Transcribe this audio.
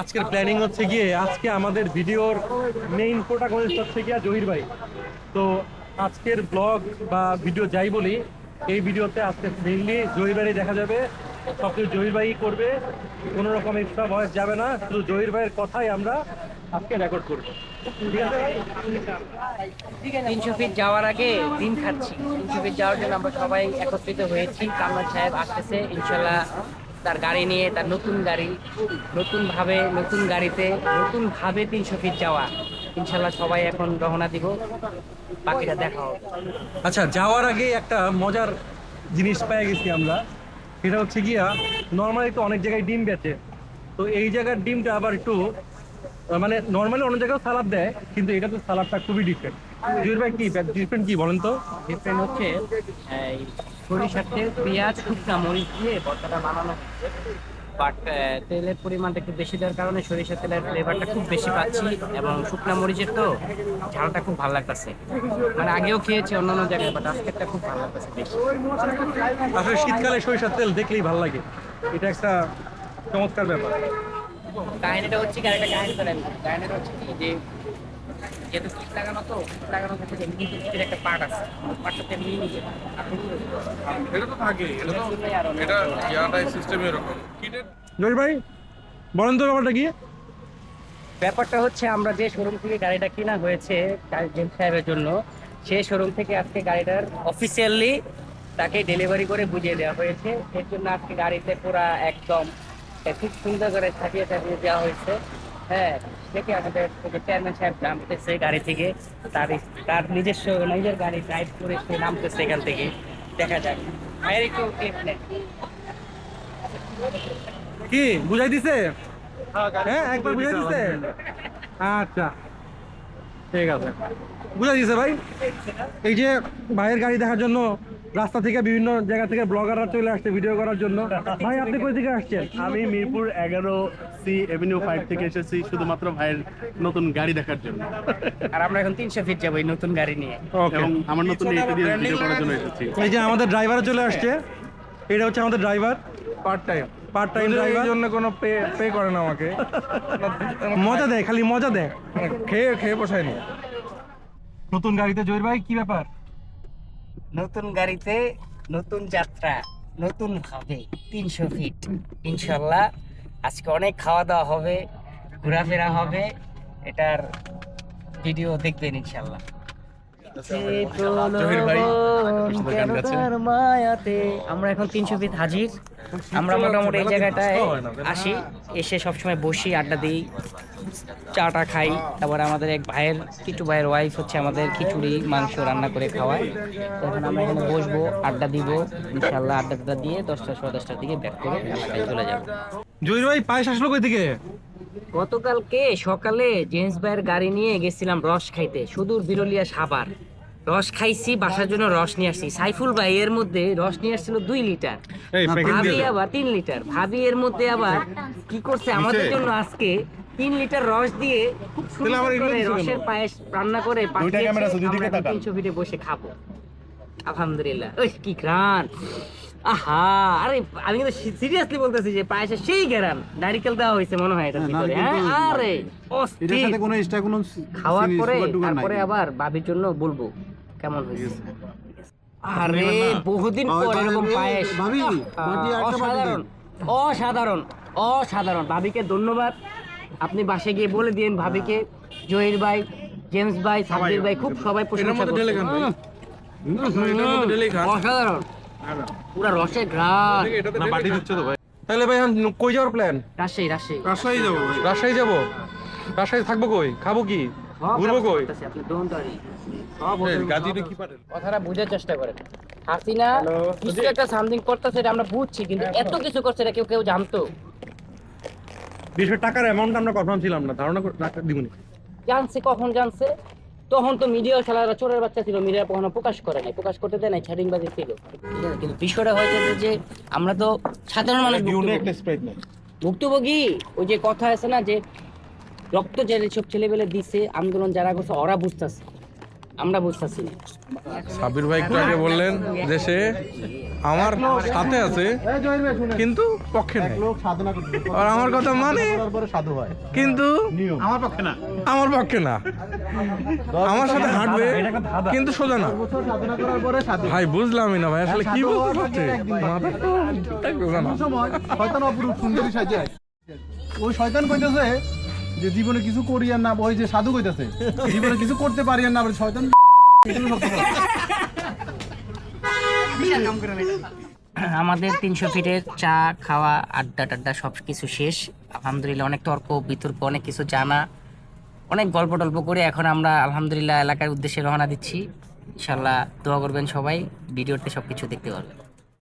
আজকের প্ল্যানিং হচ্ছে গিয়ে, আজকে আমাদের ভিডিওর মেইন প্রোটাগনিস্ট হচ্ছে গিয়ে জহির ভাই। তো আজকের ব্লগ বা ভিডিও যাই বলি, এই ভিডিওতে আজকে মেইনলি জহির ভাই দেখা যাবে। সব কিছু জহির ভাই করবে। কোনো রকম এক্সট্রা ভয়েস যাবে না, শুধু জহির ভাইয়ের কথাই আমরা আজকে রেকর্ড করব। তিনশো ফিট যাওয়ার আগে দিন খাচ্ছি। তিনশো ফিট যাওয়ার জন্য আমরা সবাই একত্রিত হয়েছি। কামরান সাহেব আসতেছে, ইনশাল্লাহ তার গাড়ি নিয়ে, তার নতুন গাড়ি নতুন ভাবে নতুন গাড়িতে নতুন ভাবে তিনশো ফিট যাওয়া। ইনশাল্লাহ সবাই এখন রওনা দিব। বাকিটা দেখা হবে। আচ্ছা যাওয়ার আগে একটা মজার জিনিস পেয়ে গেছি আমরা। সেটা হচ্ছে গিয়া নর্মালি তো অনেক জায়গায় ডিম বেচে। তো এই জায়গার ডিমটা আবার একটু মানে নর্মালি অন্য জায়গায় সালাদ দেয়, কিন্তু এটা তো সালাদটা খুবই ডিফারেন্ট জুয়ের ভাই কি ডিফারেন্ট কি বলেন তো? ডিফারেন্ট হচ্ছে এই সরিষার তেল পেঁয়াজ শুকনা মরিচ দিয়ে ভর্তাটা বানানো বাট তেলের পরিমাণটা একটু বেশি দেওয়ার কারণে সরিষার তেলের ফ্লেভারটা খুব বেশি পাচ্ছি এবং শুকনা মরিচের তো ঝালটা খুব ভালো লাগতেছে। মানে আগেও খেয়েছি অন্যান্য জায়গায় বাট আজকেরটা খুব ভালো লাগতেছে বেশি। আসলে শীতকালে সরিষার তেল দেখলেই ভালো লাগে। এটা একটা চমৎকার ব্যাপার। কাহিনীটা হচ্ছে কি আরেকটা কাহিনী কাহিনীটা হচ্ছে কি যে যেহেতু কিট লাগানো তো কিট লাগানো হচ্ছে যে নিচে কিটের একটা পার্ট আছে পার্টটা তেমনি নিচে এটা তো থাকে এটা তো এটা ইয়াটাই সিস্টেম এরকম। কিটের ভাই বলেন তো ব্যাপারটা কি? ব্যাপারটা হচ্ছে আমরা যে শোরুম থেকে গাড়িটা কিনা হয়েছে জেম সাহেবের জন্য সেই শোরুম থেকে আজকে গাড়িটার অফিসিয়ালি তাকে ডেলিভারি করে বুঝিয়ে দেওয়া হয়েছে। এর জন্য আজকে গাড়িতে পুরা একদম খুব সুন্দর করে ছাপিয়ে ছাপিয়ে দেওয়া হয়েছে। হ্যাঁ দেখে আমাদের চেয়ারম্যান সাহেব নামতেছে গাড়ি থেকে তার তার নিজস্ব নিজের গাড়ি ড্রাইভ করে সে নামতেছে এখান থেকে। দেখা যাক। ভাইয়ের একটু clip নেন। কি বুঝাই দিছে? হ্যাঁ একবার বুঝাই দিছে আচ্ছা। ঠিক আছে। বুঝাই দিছে ভাই? এই যে ভাইয়ের গাড়ি দেখার জন্য রাস্তা থেকে বিভিন্ন জায়গা থেকে ব্লগাররা চলে আসছে ভিডিও করার জন্য। ভাই আপনি কই থেকে আসছেন? আমি মিরপুর এগারো সি এভিনিউ ফাইভ থেকে এসেছি শুধুমাত্র ভাইয়ের নতুন গাড়ি দেখার জন্য। আর আমরা এখন তিনশো ফিট যাব এই নতুন গাড়ি নিয়ে। এবং আমার নতুন ভিডিও করার জন্য এসেছি। এই যে আমাদের ড্রাইভার চলে আসছে। এটা হচ্ছে আমাদের driver part time part time এই ড্রাইভার জন্য কোনো পে পে করে না আমাকে। মজা দেয় খালি মজা দেয়। খেয়ে খেয়ে পোষায়নি। নতুন গাড়িতে জহির ভাই কি ব্যাপার? নতুন গাড়িতে নতুন যাত্রা, নতুন হবে তিনশো ফিট ইনশাল্লাহ আজকে অনেক খাওয়া দাওয়া হবে, ঘোরাফেরা হবে, এটার ভিডিও দেখবেন ইনশাল্লাহ। আমরা এখন তিনশো ফিট হাজির আমরা মোটামুটি এই জায়গাটায় আসি। এসে সবসময় বসি আড্ডা দিই চাটা খাই। তারপরে আমাদের এক ভাইয়ের কিটু ভাইয়ের ওয়াইফ হচ্ছে আমাদের খিচুড়ি মাংস রান্না করে খাওয়ায়। তো এখন আমরা এখানে বসবো আড্ডা দিব। ইনশাল্লাহ আড্ডা টাড্ডা দিয়ে দশটা সোয়া দশটার দিকে ব্যাক করে এলাকায় চলে যাব। জহির ভাই পায়েস আসলো কই থেকে? গতকালকে সকালে জেন্টস ভাইয়ের গাড়ি নিয়ে গেছিলাম রস খাইতে সুদূর বিরলিয়া সাবার রস খাইছি বাসার জন্য রস নিয়ে আসছি। সাইফুল ভাই এর মধ্যে রস নিয়ে আসছিল দুই লিটার। ভাবি আবার তিন লিটার। ভাবি এর মধ্যে আবার কি করছে আমাদের জন্য আজকে তিন লিটার রস দিয়ে খুব সুন্দর করে রসের পায়েস রান্না করে। তিনশো ফিটে বসে খাব। আলহামদুলিল্লাহ। ওই কি ঘ্রাণ। আহা আরে আমি কিন্তু সিরিয়াসলি বলতেছি যে পায়েসে সেই গ্রান নারিকেল দেওয়া হয়েছে মনে হয় এটা ভিতরে হ্যাঁ? আরে এটার অস্থির। সাথে কোনো এক্সট্রা কোনো খাওয়ার পরে। তারপরে আবার ভাবির জন্য বলব কেমন হয়েছে। আরে বহুদিন পর এরকম পায়েস। ভাবি, অসাধারণ অসাধারণ অসাধারণ। ভাবিকে ধন্যবাদ। আপনি বাসে গিয়ে বলে দিন ভাবিকে। জহির ভাই জেমস ভাই সাব্বির ভাই খুব সবাই প্রশংসা খান। অসাধারণ। পুরা রসের ঘ্রাণ। না দিচ্ছে তো ভাই। তাহলে ভাই এখন কই যাওয়ার প্ল্যান রাজশাহী রাজশাহী। রাজশাহী যাব ভাই। রাজশাহী যাব? রাজশাহী থাকব কই? খাব কি? ঘুরবো কই? গাজীটা কি পারেন? কথাটা বোঝার চেষ্টা করেন। হাসিনা কিছু একটা সামথিং করতেছে এটা আমরা বুঝছি কিন্তু এত কিছু করছে এটা কেউ কেউ জানতো। বিশেষ টাকার অ্যামাউন্ট আমরা কনফার্ম ছিলাম না ধারণা রাখতে দিবনি জানছে কখন জানছে? তখন তো মিডিয়া খেলারা চোরের বাচ্চা ছিল মিডিয়া কখনো প্রকাশ করে নাই প্রকাশ করতে দেয় নাই ছাড়িংবাজি ছিল। কিন্তু বিষয়টা হয়েছে যে- যে আমরা তো সাধারণ মানুষ ভুক্তভোগী। ওই যে কথা আছে না যে রক্ত যে সব ছেলেবেলে দিছে আন্দোলন যারা করছে ওরা বুঝতেছে। আমরা বুঝতেছি না সাবির ভাই একটু আগে বললেন যে সে আমার সাথে আছে কিন্তু পক্ষে নেই লোক সাধনা করতে আর আমার কথা মানে সাধু হয় কিন্তু আমার পক্ষে না আমার পক্ষে না আমার সাথে হাঁটবে। কিন্তু সোজা না বছর সাধনা করার পরে সাধু ভাই বুঝলামই না ভাই আসলে কি বলতে বাকি। মাথা তো ঠিকঠাক বোঝা না। ওই শয়তান কইতেছে যে জীবনে কিছু করি আর না, ওই যে সাধু কইতেছে, জীবনে কিছু করতে পারি আর না শয়তান আমাদের তিনশো ফিটের চা, খাওয়া, আড্ডা টাড্ডা সব কিছু শেষ। আলহামদুলিল্লাহ অনেক তর্ক, বিতর্ক, অনেক কিছু জানা। অনেক গল্প টল্প করে এখন আমরা আলহামদুলিল্লাহ এলাকার উদ্দেশ্যে রওনা দিচ্ছি। ইনশাল্লাহ দোয়া করবেন সবাই, ভিডিওতে সব কিছু দেখতে পারবেন।